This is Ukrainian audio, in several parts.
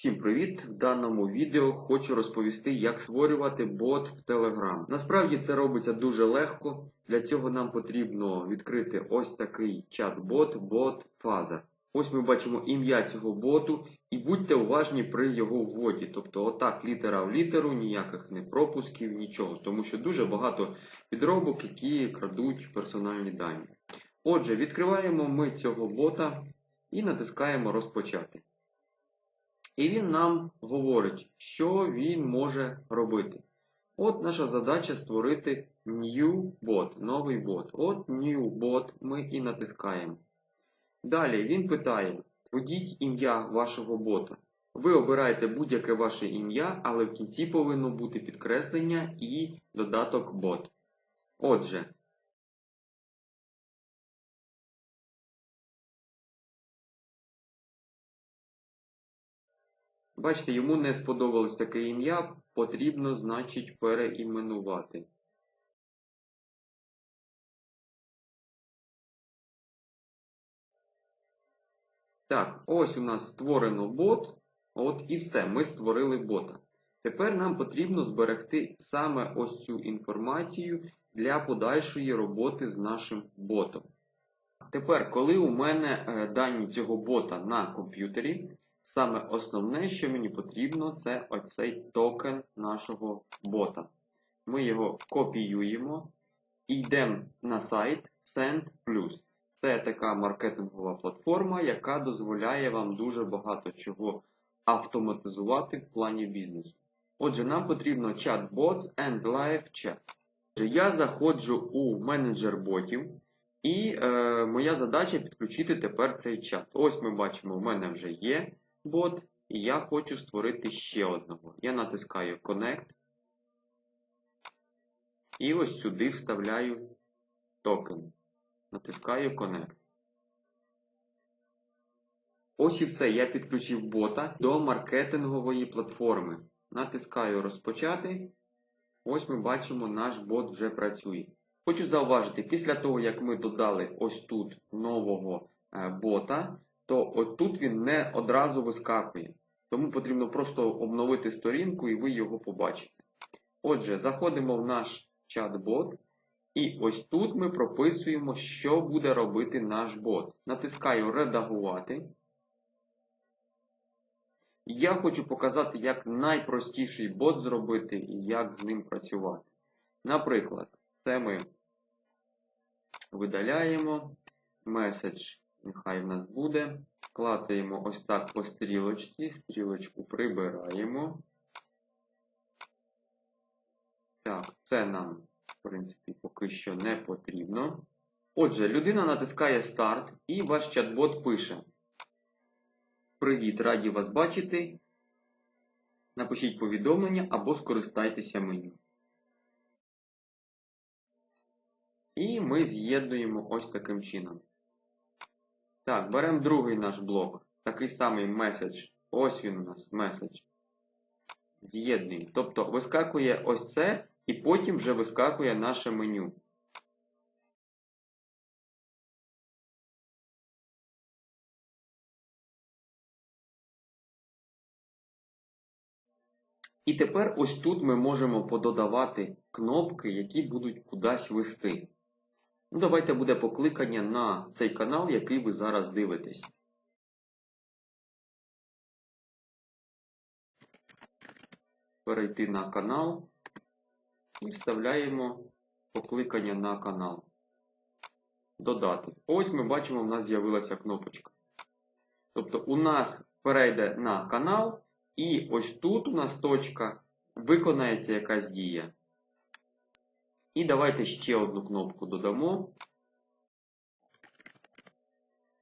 Всім привіт! В даному відео хочу розповісти, як створювати бот в Telegram. Насправді це робиться дуже легко. Для цього нам потрібно відкрити ось такий чат-бот, бот Phaser. Ось ми бачимо ім'я цього боту і будьте уважні при його вводі. Тобто, отак літера в літеру, ніяких не пропусків, нічого. Тому що дуже багато підробок, які крадуть персональні дані. Отже, відкриваємо ми цього бота і натискаємо розпочати. І він нам говорить, що він може робити. От наша задача створити new bot, новий бот. От new bot ми і натискаємо. Далі він питає: введіть ім'я вашого бота. Ви обираєте будь-яке ваше ім'я, але в кінці повинно бути підкреслення і додаток бот. Отже, Бачите, йому не сподобалось таке ім'я, потрібно, значить, переіменувати. Так, ось у нас створено бот. От і все, ми створили бота. Тепер нам потрібно зберегти саме ось цю інформацію для подальшої роботи з нашим ботом. Тепер, коли у мене е, дані цього бота на комп'ютері, Саме основне, що мені потрібно, це оцей токен нашого бота. Ми його копіюємо і йдемо на сайт Send. Це така маркетингова платформа, яка дозволяє вам дуже багато чого автоматизувати в плані бізнесу. Отже, нам потрібно чат-bots and live chat. Я заходжу у менеджер ботів, і е, моя задача підключити тепер цей чат. Ось ми бачимо, в мене вже є бот, і я хочу створити ще одного. Я натискаю Connect. І ось сюди вставляю токен. Натискаю Connect. Ось і все. Я підключив бота до маркетингової платформи. Натискаю Розпочати. Ось ми бачимо, наш бот вже працює. Хочу зауважити, після того, як ми додали ось тут нового е, бота, то отут він не одразу вискакує. Тому потрібно просто обновити сторінку і ви його побачите. Отже, заходимо в наш чат-бот. І ось тут ми прописуємо, що буде робити наш бот. Натискаю Редагувати. Я хочу показати, як найпростіший бот зробити і як з ним працювати. Наприклад, це ми видаляємо меседж Нехай в нас буде. Клацаємо ось так по стрілочці, стрілочку прибираємо. Так, це нам, в принципі, поки що не потрібно. Отже, людина натискає старт і ваш чат-бот пише. Привіт, раді вас бачити. Напишіть повідомлення або скористайтеся меню. І ми з'єднуємо ось таким чином. Так, беремо другий наш блок. Такий самий меседж. Ось він у нас меседж. З'єднуємо. Тобто вискакує ось це, і потім вже вискакує наше меню. І тепер ось тут ми можемо пододавати кнопки, які будуть кудись вести. Ну, давайте буде покликання на цей канал, який ви зараз дивитесь. Перейти на канал і вставляємо покликання на канал. Додати. Ось ми бачимо, в нас з'явилася кнопочка. Тобто у нас перейде на канал, і ось тут у нас точка виконається якась дія. І давайте ще одну кнопку додамо.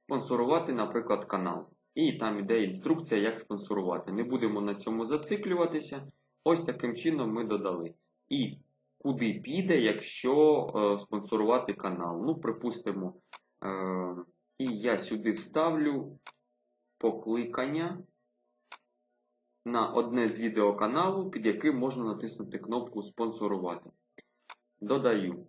Спонсорувати, наприклад, канал. І там іде інструкція, як спонсорувати. Не будемо на цьому зациклюватися. Ось таким чином ми додали. І куди піде, якщо е, спонсорувати канал. Ну, припустимо, е, і я сюди вставлю покликання на одне з відеоканалу, під яким можна натиснути кнопку спонсорувати. Додаю.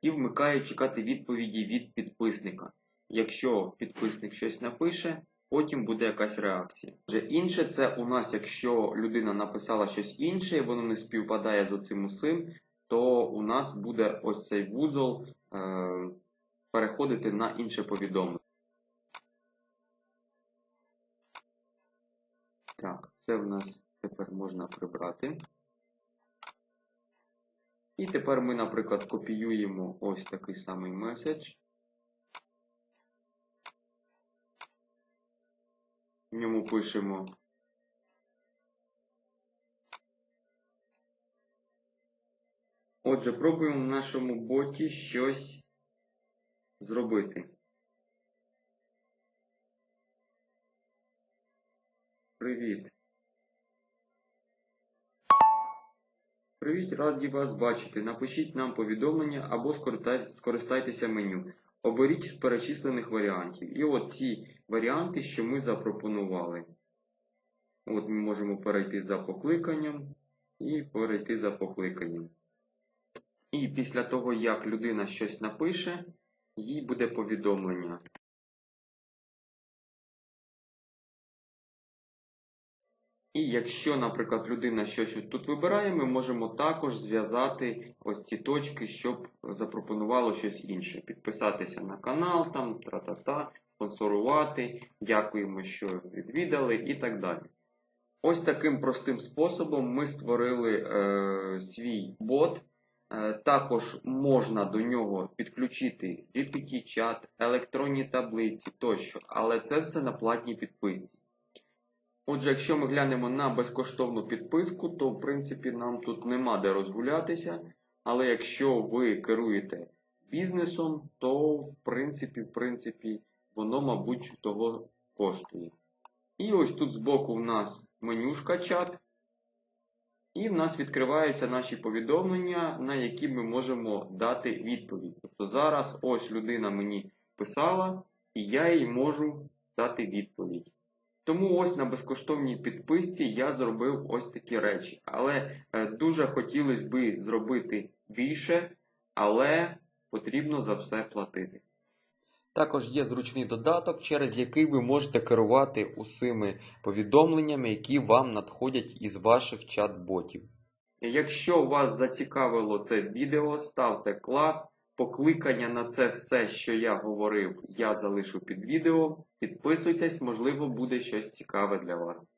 І вмикаю чекати відповіді від підписника. Якщо підписник щось напише, потім буде якась реакція. Вже інше це у нас, якщо людина написала щось інше, і воно не співпадає з оцим усім, то у нас буде ось цей вузол е, переходити на інше повідомлення. Так, це в нас тепер можна прибрати. І тепер ми, наприклад, копіюємо ось такий самий меседж. В ньому пишемо Отже, пробуємо в нашому боті щось зробити. Привіт. Привіт, раді вас бачити. Напишіть нам повідомлення або скористайтеся меню. Оберіть з перечислених варіантів. І от ці варіанти, що ми запропонували. От ми можемо перейти за покликанням і перейти за покликанням. І після того, як людина щось напише, їй буде повідомлення. І якщо, наприклад, людина щось тут вибирає, ми можемо також зв'язати ось ці точки, щоб запропонувало щось інше. Підписатися на канал, там, тра-та-та, спонсорувати, дякуємо, що відвідали і так далі. Ось таким простим способом ми створили е, свій бот. Е, Також можна до нього підключити GPT-чат, електронні таблиці тощо, але це все на платній підписці. Отже, якщо ми глянемо на безкоштовну підписку, то в принципі нам тут нема де розгулятися. Але якщо ви керуєте бізнесом, то в принципі, в принципі, воно, мабуть, того коштує. І ось тут збоку в нас менюшка чат. І в нас відкриваються наші повідомлення, на які ми можемо дати відповідь. Тобто зараз ось людина мені писала, і я їй можу дати відповідь. Тому ось на безкоштовній підписці я зробив ось такі речі. Але е, дуже хотілося би зробити більше, але потрібно за все платити. Також є зручний додаток, через який ви можете керувати усіми повідомленнями, які вам надходять із ваших чат-ботів. Якщо вас зацікавило це відео, ставте клас. Покликання на це все, що я говорив, я залишу під відео. Підписуйтесь, можливо, буде щось цікаве для вас.